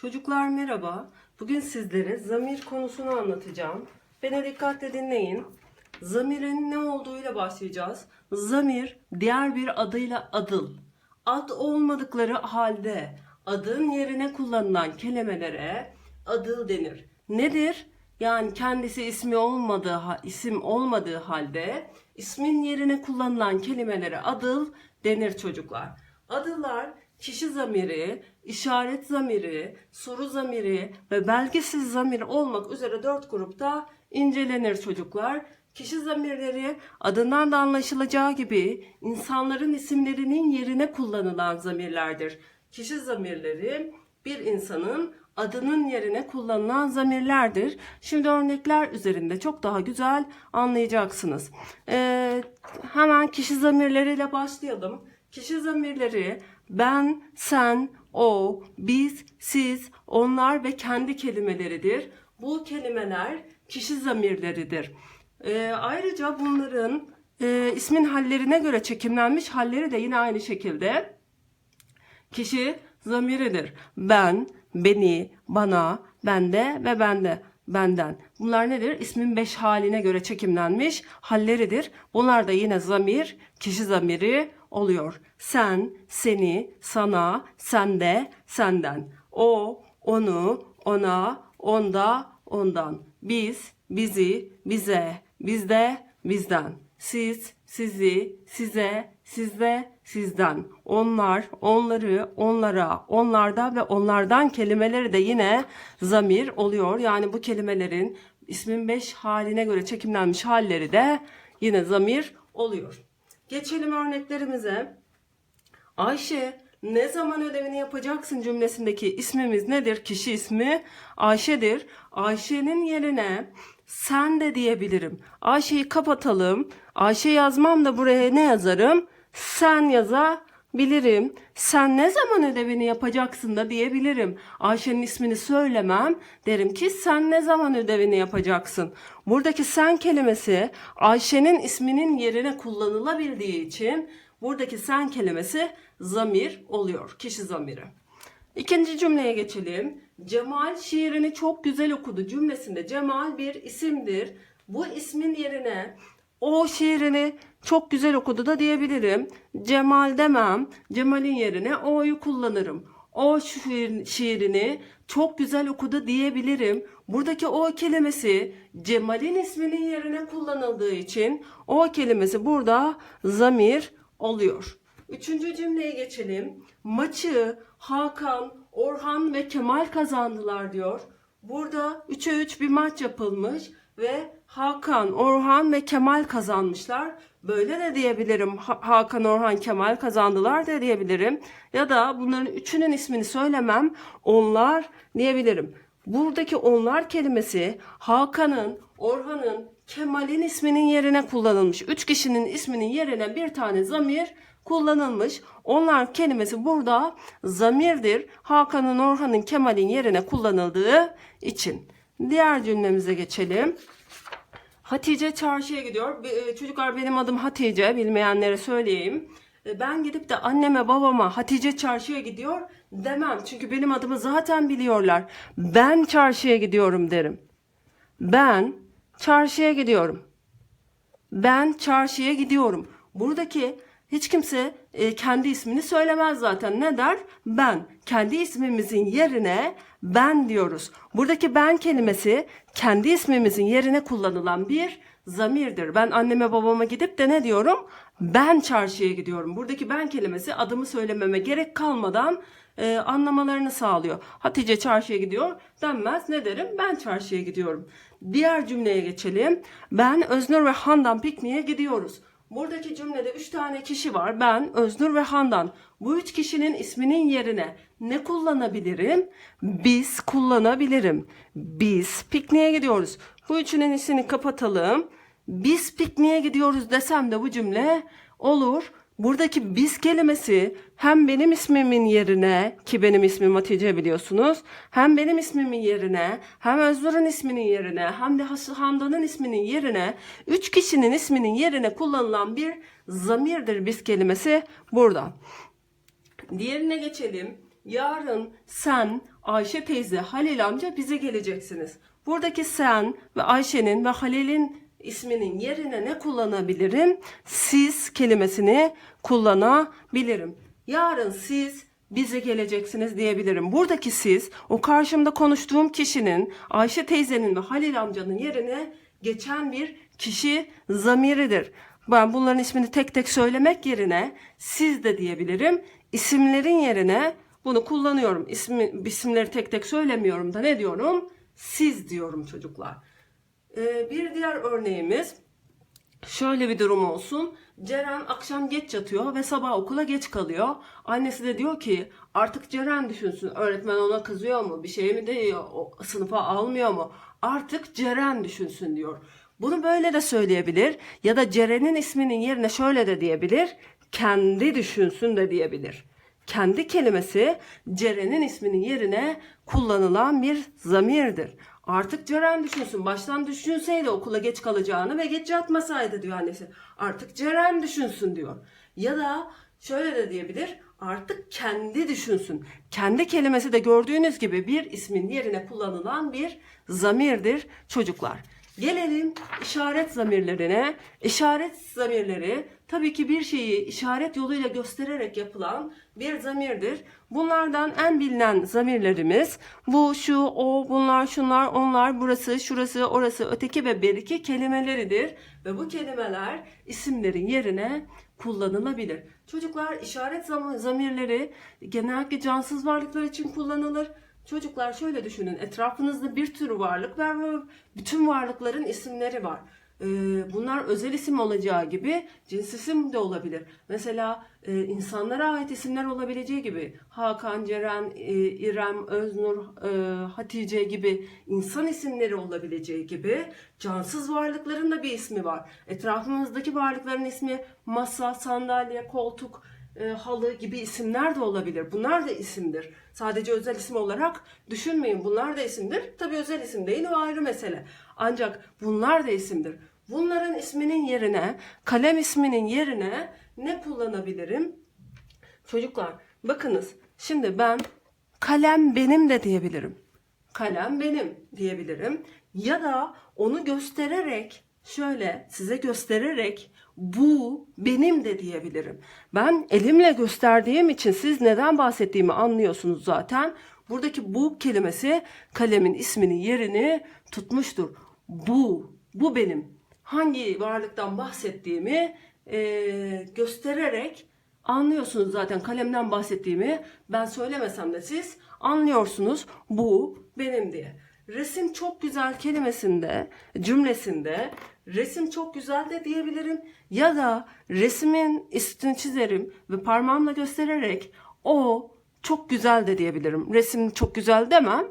Çocuklar merhaba. Bugün sizlere zamir konusunu anlatacağım. Beni dikkatle dinleyin. Zamirin ne olduğuyla başlayacağız. Zamir diğer bir adıyla adıl. Ad olmadıkları halde adın yerine kullanılan kelimelere adıl denir. Nedir? Yani kendisi ismi olmadığı isim olmadığı halde ismin yerine kullanılan kelimelere adıl denir çocuklar. Adıllar kişi zamiri, işaret zamiri, soru zamiri ve belgesiz zamir olmak üzere dört grupta incelenir çocuklar. Kişi zamirleri adından da anlaşılacağı gibi insanların isimlerinin yerine kullanılan zamirlerdir. Kişi zamirleri bir insanın adının yerine kullanılan zamirlerdir. Şimdi örnekler üzerinde çok daha güzel anlayacaksınız. Ee, hemen kişi zamirleriyle başlayalım. Kişi zamirleri ben, sen, o, biz, siz, onlar ve kendi kelimeleridir. Bu kelimeler kişi zamirleridir. Ee, ayrıca bunların e, ismin hallerine göre çekimlenmiş halleri de yine aynı şekilde kişi zamiridir. Ben, beni, bana, bende ve bende, benden. Bunlar nedir? İsmin beş haline göre çekimlenmiş halleridir. Bunlar da yine zamir, kişi zamiri oluyor. Sen, seni, sana, sende, senden. O, onu, ona, onda, ondan. Biz, bizi, bize, bizde, bizden. Siz, sizi, size, sizde, sizden. Onlar, onları, onlara, onlarda ve onlardan kelimeleri de yine zamir oluyor. Yani bu kelimelerin ismin beş haline göre çekimlenmiş halleri de yine zamir oluyor. Geçelim örneklerimize. Ayşe ne zaman ödevini yapacaksın cümlesindeki ismimiz nedir? Kişi ismi Ayşe'dir. Ayşe'nin yerine sen de diyebilirim. Ayşe'yi kapatalım. Ayşe yazmam da buraya ne yazarım? Sen yazabilirim. Sen ne zaman ödevini yapacaksın da diyebilirim. Ayşe'nin ismini söylemem. Derim ki sen ne zaman ödevini yapacaksın? Buradaki sen kelimesi Ayşe'nin isminin yerine kullanılabildiği için buradaki sen kelimesi zamir oluyor. Kişi zamiri. İkinci cümleye geçelim. Cemal şiirini çok güzel okudu cümlesinde Cemal bir isimdir. Bu ismin yerine o şiirini çok güzel okudu da diyebilirim. Cemal demem. Cemal'in yerine o'yu kullanırım. O şiir, şiirini çok güzel okudu diyebilirim. Buradaki o kelimesi Cemal'in isminin yerine kullanıldığı için o kelimesi burada zamir oluyor. Üçüncü cümleye geçelim. Maçı Hakan, Orhan ve Kemal kazandılar diyor. Burada 3'e 3 bir maç yapılmış ve Hakan, Orhan ve Kemal kazanmışlar. Böyle de diyebilirim. Ha- Hakan, Orhan, Kemal kazandılar da diyebilirim. Ya da bunların üçünün ismini söylemem. Onlar diyebilirim. Buradaki onlar kelimesi Hakan'ın, Orhan'ın, Kemal'in isminin yerine kullanılmış. Üç kişinin isminin yerine bir tane zamir kullanılmış. Onlar kelimesi burada zamirdir. Hakan'ın, Orhan'ın, Kemal'in yerine kullanıldığı için. Diğer cümlemize geçelim. Hatice çarşıya gidiyor. E, Çocuklar benim adım Hatice. Bilmeyenlere söyleyeyim. E, Ben gidip de anneme babama Hatice çarşıya gidiyor demem. Çünkü benim adımı zaten biliyorlar. Ben çarşıya gidiyorum derim. Ben çarşıya gidiyorum. Ben çarşıya gidiyorum. Buradaki hiç kimse e, kendi ismini söylemez zaten. Ne der? Ben. Kendi ismimizin yerine ben diyoruz. Buradaki ben kelimesi kendi ismimizin yerine kullanılan bir zamirdir. Ben anneme babama gidip de ne diyorum? Ben çarşıya gidiyorum. Buradaki ben kelimesi adımı söylememe gerek kalmadan e, anlamalarını sağlıyor. Hatice çarşıya gidiyor denmez. Ne derim? Ben çarşıya gidiyorum. Diğer cümleye geçelim. Ben Öznur ve Handan pikniğe gidiyoruz. Buradaki cümlede üç tane kişi var. Ben, Öznur ve Handan. Bu üç kişinin isminin yerine ne kullanabilirim? Biz kullanabilirim. Biz pikniğe gidiyoruz. Bu üçünün ismini kapatalım. Biz pikniğe gidiyoruz desem de bu cümle olur. Buradaki biz kelimesi hem benim ismimin yerine ki benim ismim Hatice biliyorsunuz hem benim ismimin yerine hem Öznur'un isminin yerine hem de Handan'ın isminin yerine üç kişinin isminin yerine kullanılan bir zamirdir biz kelimesi burada. Diğerine geçelim. Yarın sen, Ayşe teyze, Halil amca bize geleceksiniz. Buradaki sen ve Ayşe'nin ve Halil'in isminin yerine ne kullanabilirim? Siz kelimesini kullanabilirim. Yarın siz bize geleceksiniz diyebilirim. Buradaki siz o karşımda konuştuğum kişinin Ayşe teyzenin ve Halil amcanın yerine geçen bir kişi zamiridir. Ben bunların ismini tek tek söylemek yerine siz de diyebilirim. İsimlerin yerine bunu kullanıyorum. İsmi, isimleri tek tek söylemiyorum da ne diyorum? Siz diyorum çocuklar. Ee, bir diğer örneğimiz Şöyle bir durum olsun. Ceren akşam geç yatıyor ve sabah okula geç kalıyor. Annesi de diyor ki artık Ceren düşünsün. Öğretmen ona kızıyor mu? Bir şey mi diyor? O sınıfa almıyor mu? Artık Ceren düşünsün diyor. Bunu böyle de söyleyebilir. Ya da Ceren'in isminin yerine şöyle de diyebilir. Kendi düşünsün de diyebilir. Kendi kelimesi Ceren'in isminin yerine kullanılan bir zamirdir. Artık Ceren düşünsün. Baştan düşünseydi okula geç kalacağını ve geç yatmasaydı diyor annesi. Artık Ceren düşünsün diyor. Ya da şöyle de diyebilir. Artık kendi düşünsün. Kendi kelimesi de gördüğünüz gibi bir ismin yerine kullanılan bir zamirdir çocuklar. Gelelim işaret zamirlerine. İşaret zamirleri tabii ki bir şeyi işaret yoluyla göstererek yapılan bir zamirdir. Bunlardan en bilinen zamirlerimiz bu, şu, o, bunlar, şunlar, onlar, burası, şurası, orası, öteki ve beriki kelimeleridir. Ve bu kelimeler isimlerin yerine kullanılabilir. Çocuklar işaret zam- zamirleri genellikle cansız varlıklar için kullanılır. Çocuklar şöyle düşünün. Etrafınızda bir tür varlık var ve bütün varlıkların isimleri var. Ee, bunlar özel isim olacağı gibi cins isim de olabilir. Mesela e, insanlara ait isimler olabileceği gibi Hakan, Ceren, e, İrem, Öznur, e, Hatice gibi insan isimleri olabileceği gibi cansız varlıkların da bir ismi var. Etrafımızdaki varlıkların ismi masa, sandalye, koltuk, e, halı gibi isimler de olabilir. Bunlar da isimdir. Sadece özel isim olarak düşünmeyin. Bunlar da isimdir. Tabii özel isim değil o ayrı mesele. Ancak bunlar da isimdir. Bunların isminin yerine, kalem isminin yerine ne kullanabilirim? Çocuklar bakınız şimdi ben kalem benim de diyebilirim. Kalem benim diyebilirim. Ya da onu göstererek şöyle size göstererek bu benim de diyebilirim. Ben elimle gösterdiğim için siz neden bahsettiğimi anlıyorsunuz zaten. Buradaki bu kelimesi kalemin isminin yerini tutmuştur. Bu, bu benim. Hangi varlıktan bahsettiğimi eee, göstererek anlıyorsunuz zaten kalemden bahsettiğimi. Ben söylemesem de siz anlıyorsunuz bu benim diye. Resim çok güzel kelimesinde, cümlesinde resim çok güzel de diyebilirim. Ya da resmin üstünü çizerim ve parmağımla göstererek o çok güzel de diyebilirim. Resim çok güzel demem.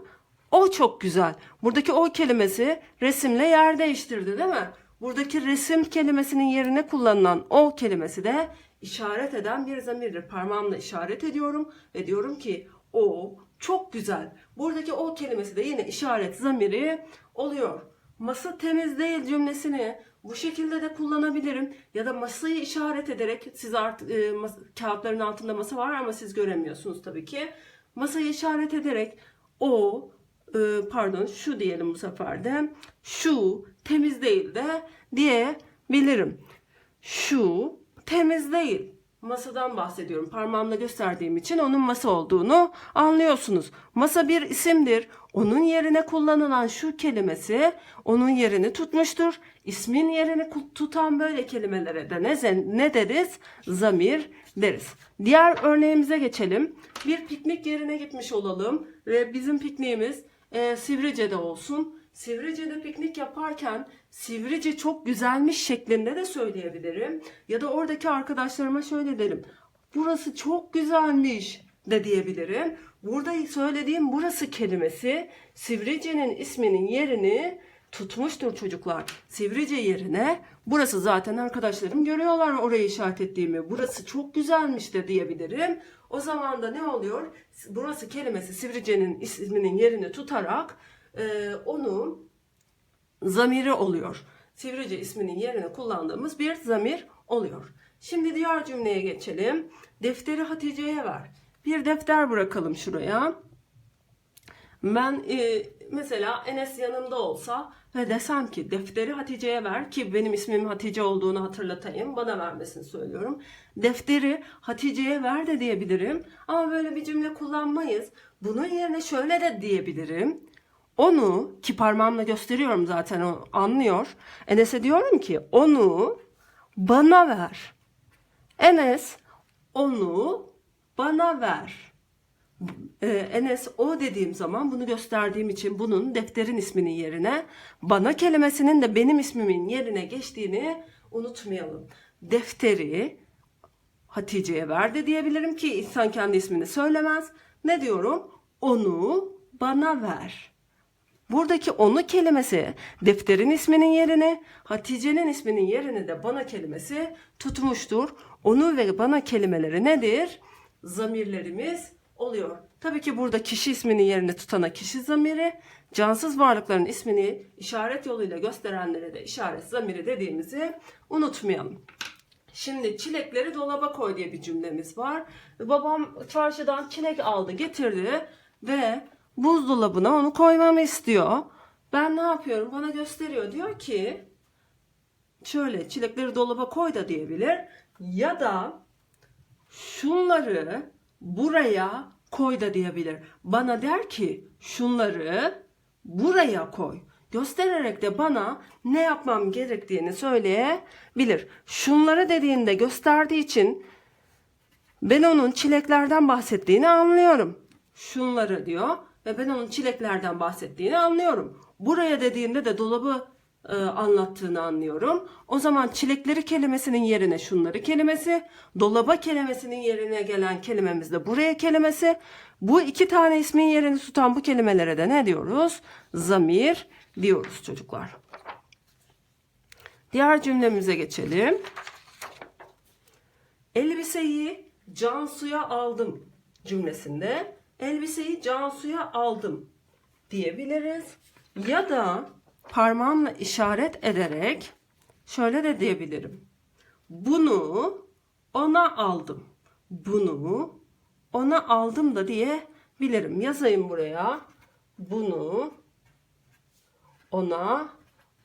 O çok güzel. Buradaki o kelimesi resimle yer değiştirdi değil mi? Buradaki resim kelimesinin yerine kullanılan o kelimesi de işaret eden bir zamirdir. Parmağımla işaret ediyorum ve diyorum ki o çok güzel. Buradaki o kelimesi de yine işaret zamiri oluyor. Masa temiz değil cümlesini bu şekilde de kullanabilirim. Ya da masayı işaret ederek siz artık e, mas- kağıtların altında masa var ama siz göremiyorsunuz tabii ki. Masayı işaret ederek o e, pardon şu diyelim bu sefer de şu temiz değil de diyebilirim. Şu temiz değil. Masadan bahsediyorum. Parmağımla gösterdiğim için onun masa olduğunu anlıyorsunuz. Masa bir isimdir. Onun yerine kullanılan şu kelimesi onun yerini tutmuştur. İsmin yerini tutan böyle kelimelere de ne, ne deriz? Zamir deriz. Diğer örneğimize geçelim. Bir piknik yerine gitmiş olalım ve bizim pikniğimiz e, Sivrice'de olsun. Sivrice'de piknik yaparken Sivrice çok güzelmiş şeklinde de söyleyebilirim. Ya da oradaki arkadaşlarıma şöyle derim. Burası çok güzelmiş de diyebilirim. Burada söylediğim burası kelimesi Sivrice'nin isminin yerini tutmuştur çocuklar. Sivrice yerine burası zaten arkadaşlarım görüyorlar orayı işaret ettiğimi. Burası çok güzelmiş de diyebilirim. O zaman da ne oluyor? Burası kelimesi Sivrice'nin isminin yerini tutarak e, onu zamiri oluyor. Sivrice isminin yerine kullandığımız bir zamir oluyor. Şimdi diğer cümleye geçelim. Defteri Hatice'ye ver. Bir defter bırakalım şuraya. Ben e, mesela Enes yanımda olsa ve desem ki defteri Hatice'ye ver ki benim ismim Hatice olduğunu hatırlatayım. Bana vermesini söylüyorum. Defteri Hatice'ye ver de diyebilirim. Ama böyle bir cümle kullanmayız. Bunun yerine şöyle de diyebilirim. Onu ki parmağımla gösteriyorum zaten o anlıyor. Enes'e diyorum ki onu bana ver. Enes onu bana ver. Ee, Enes o dediğim zaman bunu gösterdiğim için bunun defterin isminin yerine bana kelimesinin de benim ismimin yerine geçtiğini unutmayalım. Defteri Hatice'ye ver de diyebilirim ki insan kendi ismini söylemez. Ne diyorum? Onu bana ver. Buradaki onu kelimesi defterin isminin yerine, Hatice'nin isminin yerine de bana kelimesi tutmuştur. Onu ve bana kelimeleri nedir? Zamirlerimiz oluyor. Tabii ki burada kişi isminin yerini tutana kişi zamiri, cansız varlıkların ismini işaret yoluyla gösterenlere de işaret zamiri dediğimizi unutmayalım. Şimdi çilekleri dolaba koy diye bir cümlemiz var. Babam çarşıdan çilek aldı getirdi ve buzdolabına onu koymamı istiyor. Ben ne yapıyorum? Bana gösteriyor. Diyor ki şöyle çilekleri dolaba koy da diyebilir. Ya da şunları buraya koy da diyebilir. Bana der ki şunları buraya koy. Göstererek de bana ne yapmam gerektiğini söyleyebilir. Şunları dediğinde gösterdiği için ben onun çileklerden bahsettiğini anlıyorum. Şunları diyor ve ben onun çileklerden bahsettiğini anlıyorum. Buraya dediğinde de dolabı e, anlattığını anlıyorum. O zaman çilekleri kelimesinin yerine şunları kelimesi, dolaba kelimesinin yerine gelen kelimemiz de buraya kelimesi. Bu iki tane ismin yerini tutan bu kelimelere de ne diyoruz? Zamir diyoruz çocuklar. Diğer cümlemize geçelim. Elbiseyi Cansu'ya aldım cümlesinde elbiseyi Cansu'ya aldım diyebiliriz. Ya da parmağımla işaret ederek şöyle de diyebilirim. Bunu ona aldım. Bunu ona aldım da diyebilirim. Yazayım buraya. Bunu ona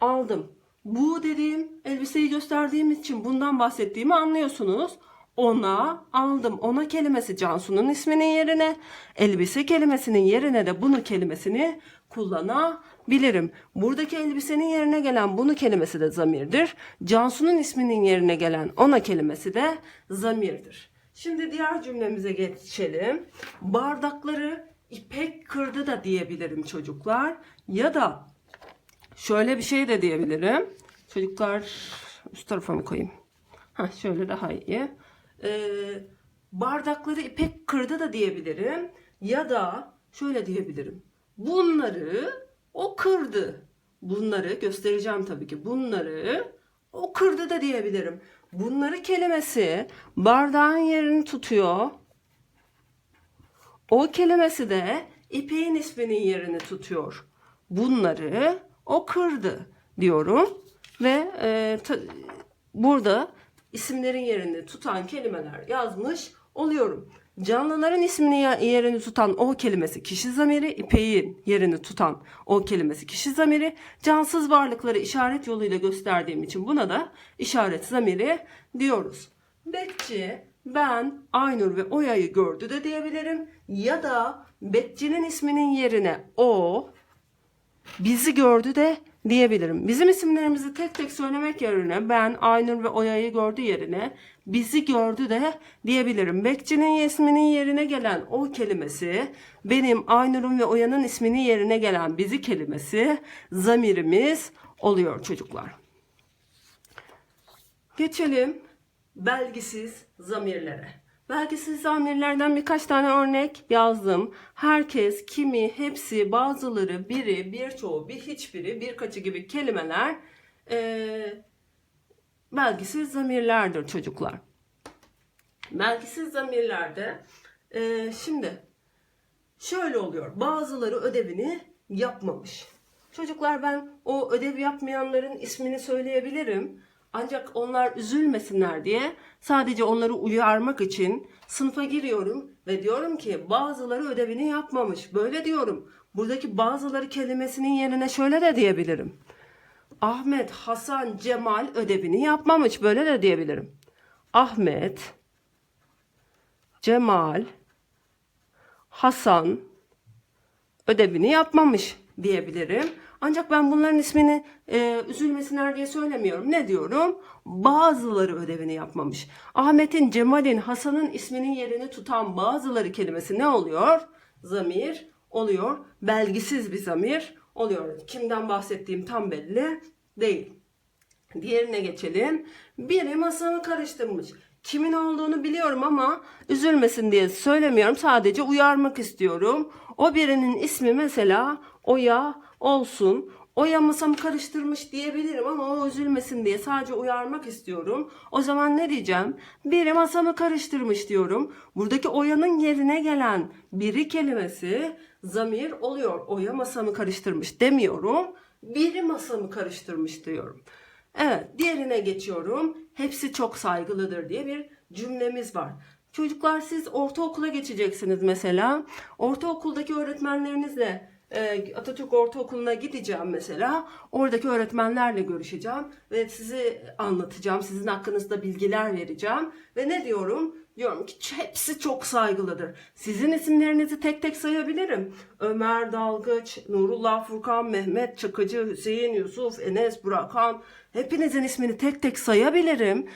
aldım. Bu dediğim elbiseyi gösterdiğim için bundan bahsettiğimi anlıyorsunuz. Ona aldım. Ona kelimesi Cansu'nun isminin yerine, elbise kelimesinin yerine de bunu kelimesini kullanabilirim. Buradaki elbisenin yerine gelen bunu kelimesi de zamirdir. Cansu'nun isminin yerine gelen ona kelimesi de zamirdir. Şimdi diğer cümlemize geçelim. Bardakları ipek kırdı da diyebilirim çocuklar. Ya da şöyle bir şey de diyebilirim. Çocuklar üst tarafa mı koyayım? Ha şöyle daha iyi. Ee, bardakları ipek kırdı da diyebilirim. Ya da şöyle diyebilirim. Bunları o kırdı. Bunları göstereceğim tabii ki. Bunları o kırdı da diyebilirim. Bunları kelimesi bardağın yerini tutuyor. O kelimesi de ipeğin isminin yerini tutuyor. Bunları o kırdı diyorum ve e, burada isimlerin yerini tutan kelimeler yazmış oluyorum. Canlıların ismini yerini tutan o kelimesi kişi zamiri, ipeğin yerini tutan o kelimesi kişi zamiri, cansız varlıkları işaret yoluyla gösterdiğim için buna da işaret zamiri diyoruz. Bekçi, ben, Aynur ve Oya'yı gördü de diyebilirim. Ya da bekçinin isminin yerine o, bizi gördü de diyebilirim. Bizim isimlerimizi tek tek söylemek yerine ben Aynur ve Oya'yı gördü yerine bizi gördü de diyebilirim. Bekçinin isminin yerine gelen o kelimesi benim Aynur'un ve Oya'nın isminin yerine gelen bizi kelimesi zamirimiz oluyor çocuklar. Geçelim belgisiz zamirlere. Belgisiz zamirlerden birkaç tane örnek yazdım. Herkes, kimi, hepsi, bazıları, biri, birçoğu, bir hiçbiri, birkaçı gibi kelimeler eee, belgisiz zamirlerdir çocuklar. Belgisiz zamirlerde eee, şimdi şöyle oluyor. Bazıları ödevini yapmamış. Çocuklar ben o ödev yapmayanların ismini söyleyebilirim. Ancak onlar üzülmesinler diye sadece onları uyarmak için sınıfa giriyorum ve diyorum ki bazıları ödevini yapmamış. Böyle diyorum. Buradaki bazıları kelimesinin yerine şöyle de diyebilirim. Ahmet, Hasan, Cemal ödevini yapmamış. Böyle de diyebilirim. Ahmet, Cemal, Hasan ödevini yapmamış diyebilirim. Ancak ben bunların ismini e, üzülmesinler diye söylemiyorum. Ne diyorum? Bazıları ödevini yapmamış. Ahmet'in, Cemal'in, Hasan'ın isminin yerini tutan bazıları kelimesi ne oluyor? Zamir oluyor. Belgisiz bir zamir oluyor. Kimden bahsettiğim tam belli değil. Diğerine geçelim. Biri masamı karıştırmış. Kimin olduğunu biliyorum ama üzülmesin diye söylemiyorum. Sadece uyarmak istiyorum. O birinin ismi mesela Oya olsun. Oya masamı karıştırmış diyebilirim ama o üzülmesin diye sadece uyarmak istiyorum. O zaman ne diyeceğim? Biri masamı karıştırmış diyorum. Buradaki Oya'nın yerine gelen biri kelimesi zamir oluyor. Oya masamı karıştırmış demiyorum. Biri masamı karıştırmış diyorum. Evet, diğerine geçiyorum. Hepsi çok saygılıdır diye bir cümlemiz var. Çocuklar siz ortaokula geçeceksiniz mesela. Ortaokuldaki öğretmenlerinizle Atatürk Ortaokulu'na gideceğim mesela. Oradaki öğretmenlerle görüşeceğim ve sizi anlatacağım. Sizin hakkınızda bilgiler vereceğim. Ve ne diyorum? Diyorum ki hepsi çok saygılıdır. Sizin isimlerinizi tek tek sayabilirim. Ömer Dalgıç, Nurullah Furkan, Mehmet Çakıcı, Hüseyin, Yusuf, Enes, Burakan. Hepinizin ismini tek tek sayabilirim.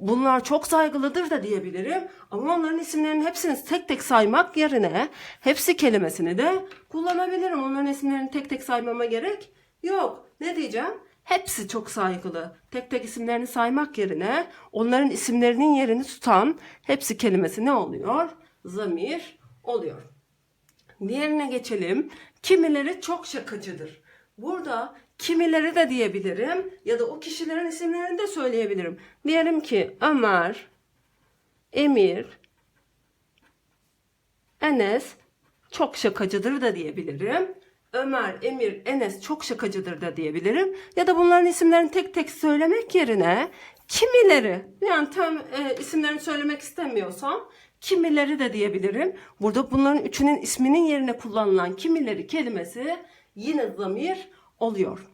Bunlar çok saygılıdır da diyebilirim. Ama onların isimlerinin hepsini tek tek saymak yerine hepsi kelimesini de kullanabilirim. Onların isimlerini tek tek saymama gerek yok. Ne diyeceğim? Hepsi çok saygılı. Tek tek isimlerini saymak yerine onların isimlerinin yerini tutan hepsi kelimesi ne oluyor? Zamir oluyor. Diğerine geçelim. Kimileri çok şakacıdır. Burada kimileri de diyebilirim ya da o kişilerin isimlerini de söyleyebilirim. Diyelim ki Ömer, Emir, Enes çok şakacıdır da diyebilirim. Ömer, Emir, Enes çok şakacıdır da diyebilirim. Ya da bunların isimlerini tek tek söylemek yerine kimileri yani tam e, isimlerini söylemek istemiyorsam kimileri de diyebilirim. Burada bunların üçünün isminin yerine kullanılan kimileri kelimesi yine zamir oluyor.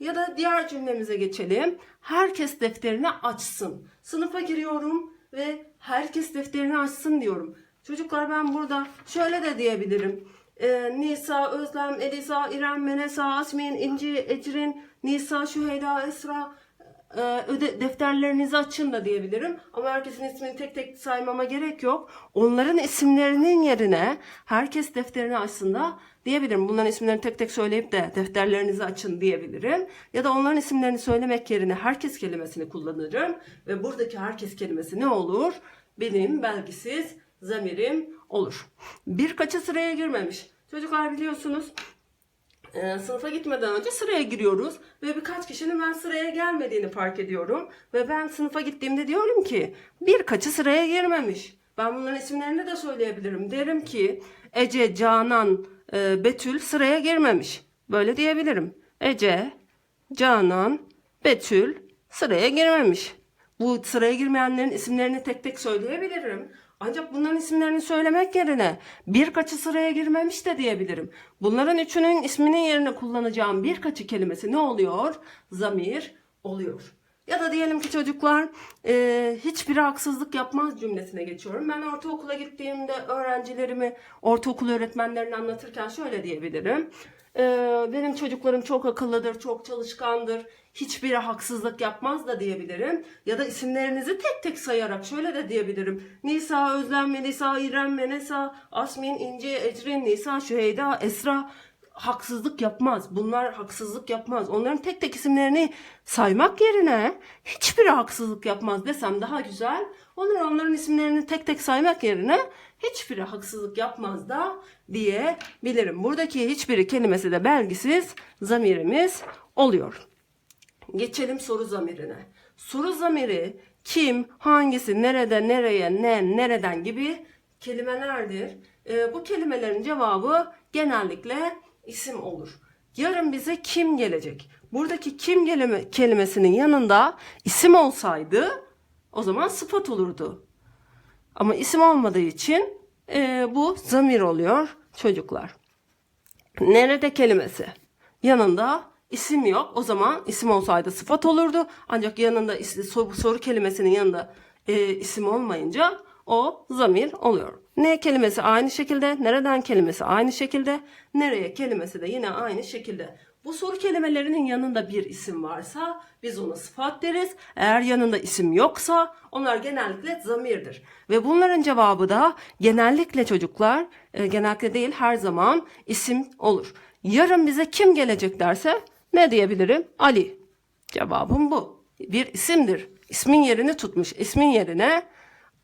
Ya da diğer cümlemize geçelim. Herkes defterini açsın. Sınıfa giriyorum ve herkes defterini açsın diyorum. Çocuklar ben burada şöyle de diyebilirim. Ee, Nisa, Özlem, Elisa, İrem, Menesa, Asmin, İnci, Ecrin, Nisa, Şüheyda, Esra e, öde, defterlerinizi açın da diyebilirim. Ama herkesin ismini tek tek saymama gerek yok. Onların isimlerinin yerine herkes defterini açsın da diyebilirim. Bunların isimlerini tek tek söyleyip de defterlerinizi açın diyebilirim. Ya da onların isimlerini söylemek yerine herkes kelimesini kullanırım. Ve buradaki herkes kelimesi ne olur? Benim belgisiz zamirim olur. Birkaçı sıraya girmemiş. Çocuklar biliyorsunuz e, sınıfa gitmeden önce sıraya giriyoruz ve birkaç kişinin ben sıraya gelmediğini fark ediyorum ve ben sınıfa gittiğimde diyorum ki birkaçı sıraya girmemiş. Ben bunların isimlerini de söyleyebilirim. Derim ki Ece, Canan, e, Betül sıraya girmemiş. Böyle diyebilirim. Ece, Canan, Betül sıraya girmemiş. Bu sıraya girmeyenlerin isimlerini tek tek söyleyebilirim. Ancak bunların isimlerini söylemek yerine birkaçı sıraya girmemiş de diyebilirim. Bunların üçünün isminin yerine kullanacağım birkaçı kelimesi ne oluyor? Zamir oluyor. Ya da diyelim ki çocuklar e, hiçbiri haksızlık yapmaz cümlesine geçiyorum. Ben ortaokula gittiğimde öğrencilerimi ortaokul öğretmenlerini anlatırken şöyle diyebilirim. E, benim çocuklarım çok akıllıdır, çok çalışkandır. Hiçbiri haksızlık yapmaz da diyebilirim. Ya da isimlerinizi tek tek sayarak şöyle de diyebilirim. Nisa, Özlem, Melisa, İrem, Menesa, Asmin, İnci, Ecrin, Nisa, Şüheyda, Esra haksızlık yapmaz. Bunlar haksızlık yapmaz. Onların tek tek isimlerini saymak yerine hiçbiri haksızlık yapmaz desem daha güzel. Onların onların isimlerini tek tek saymak yerine hiçbiri haksızlık yapmaz da diyebilirim. Buradaki hiçbiri kelimesi de belgisiz zamirimiz oluyor. Geçelim soru zamirine. Soru zamiri kim, hangisi, nerede, nereye, ne, nereden gibi kelimelerdir. Ee, bu kelimelerin cevabı genellikle isim olur. Yarın bize kim gelecek? Buradaki kim geleme, kelimesinin yanında isim olsaydı o zaman sıfat olurdu. Ama isim olmadığı için e, bu zamir oluyor çocuklar. Nerede kelimesi? Yanında isim yok. O zaman isim olsaydı sıfat olurdu. Ancak yanında soru kelimesinin yanında e, isim olmayınca o zamir oluyor. Ne kelimesi aynı şekilde, nereden kelimesi aynı şekilde, nereye kelimesi de yine aynı şekilde. Bu soru kelimelerinin yanında bir isim varsa biz ona sıfat deriz. Eğer yanında isim yoksa onlar genellikle zamirdir. Ve bunların cevabı da genellikle çocuklar, e, genellikle değil her zaman isim olur. Yarın bize kim gelecek derse ne diyebilirim? Ali. Cevabım bu. Bir isimdir. İsmin yerini tutmuş. İsmin yerine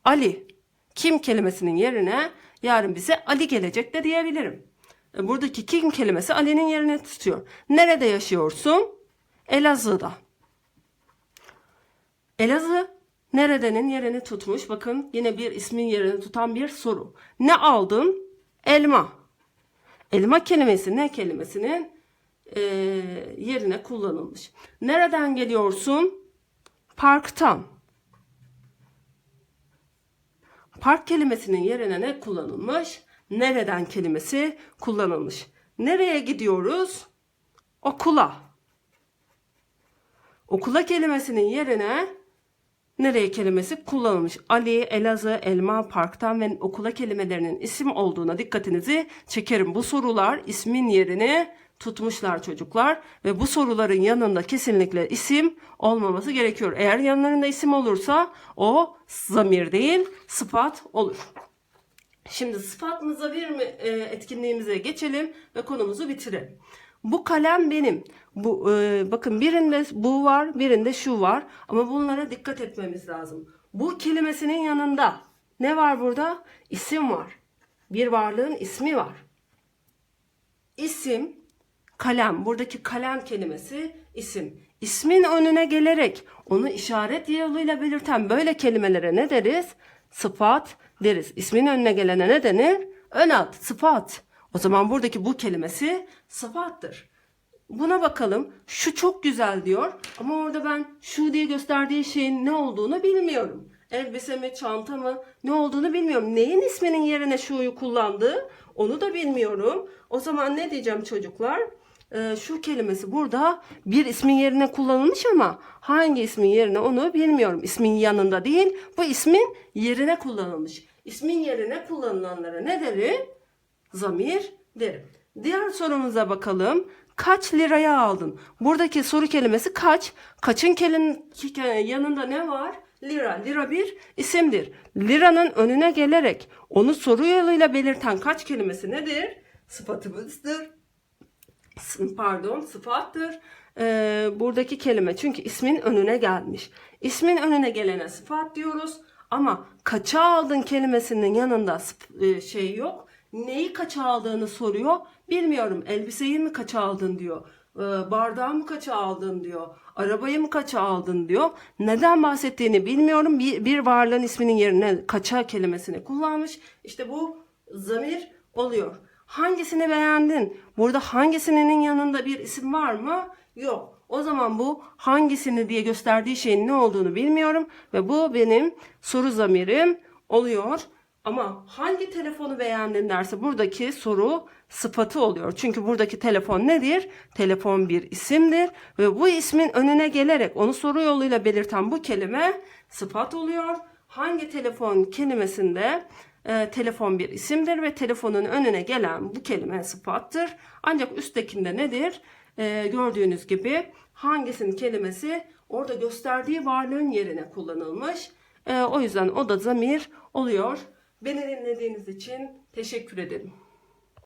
Ali. Kim kelimesinin yerine yarın bize Ali gelecek de diyebilirim. E, Buradaki kim kelimesi Ali'nin yerini tutuyor. Nerede yaşıyorsun? Elazığ'da. Elazığ neredenin yerini tutmuş. Bakın yine bir ismin yerini tutan bir soru. Ne aldın? Elma. Elma kelimesi ne kelimesinin e, yerine kullanılmış. Nereden geliyorsun? Parktan. Park kelimesinin yerine ne kullanılmış? Nereden kelimesi kullanılmış. Nereye gidiyoruz? Okula. Okula kelimesinin yerine nereye kelimesi kullanılmış. Ali, Elazığ, Elma, Park'tan ve okula kelimelerinin isim olduğuna dikkatinizi çekerim. Bu sorular ismin yerini tutmuşlar çocuklar ve bu soruların yanında kesinlikle isim olmaması gerekiyor. Eğer yanlarında isim olursa o zamir değil sıfat olur. Şimdi sıfat mı zamir mi e, etkinliğimize geçelim ve konumuzu bitirelim. Bu kalem benim. Bu e, bakın birinde bu var, birinde şu var ama bunlara dikkat etmemiz lazım. Bu kelimesinin yanında ne var burada? İsim var. Bir varlığın ismi var. İsim, kalem. Buradaki kalem kelimesi isim. İsmin önüne gelerek onu işaret yoluyla belirten böyle kelimelere ne deriz? Sıfat deriz. İsmin önüne gelene ne denir? Ön ad, sıfat. O zaman buradaki bu kelimesi sıfattır. Buna bakalım. Şu çok güzel diyor ama orada ben şu diye gösterdiği şeyin ne olduğunu bilmiyorum. Elbise mi, çanta mı ne olduğunu bilmiyorum. Neyin isminin yerine şuyu kullandığı onu da bilmiyorum. O zaman ne diyeceğim çocuklar? Ee, şu kelimesi burada bir ismin yerine kullanılmış ama hangi ismin yerine onu bilmiyorum. İsmin yanında değil bu ismin yerine kullanılmış. İsmin yerine kullanılanlara ne derim? Zamir derim. Diğer sorumuza bakalım. Kaç liraya aldın? Buradaki soru kelimesi kaç. Kaçın kelin yanında ne var? Lira. Lira bir isimdir. Liranın önüne gelerek onu soru yoluyla belirten kaç kelimesi nedir? Sıfatımızdır. Pardon sıfattır. Ee, buradaki kelime çünkü ismin önüne gelmiş. İsmin önüne gelene sıfat diyoruz. Ama kaça aldın kelimesinin yanında e, şey yok. Neyi kaça aldığını soruyor. Bilmiyorum. Elbiseyi mi kaça aldın diyor. Ee, bardağı mı kaça aldın diyor. Arabayı mı kaça aldın diyor. Neden bahsettiğini bilmiyorum. Bir, bir varlığın isminin yerine kaça kelimesini kullanmış. İşte bu zamir oluyor. Hangisini beğendin? Burada hangisinin yanında bir isim var mı? Yok. O zaman bu hangisini diye gösterdiği şeyin ne olduğunu bilmiyorum ve bu benim soru zamirim oluyor. Ama hangi telefonu beğendin derse buradaki soru sıfatı oluyor. Çünkü buradaki telefon nedir? Telefon bir isimdir ve bu ismin önüne gelerek onu soru yoluyla belirten bu kelime sıfat oluyor. Hangi telefon kelimesinde e, telefon bir isimdir ve telefonun önüne gelen bu kelime sıfattır. Ancak üsttekinde nedir? E, gördüğünüz gibi hangisinin kelimesi orada gösterdiği varlığın yerine kullanılmış. E, o yüzden o da zamir oluyor. Beni dinlediğiniz için teşekkür ederim.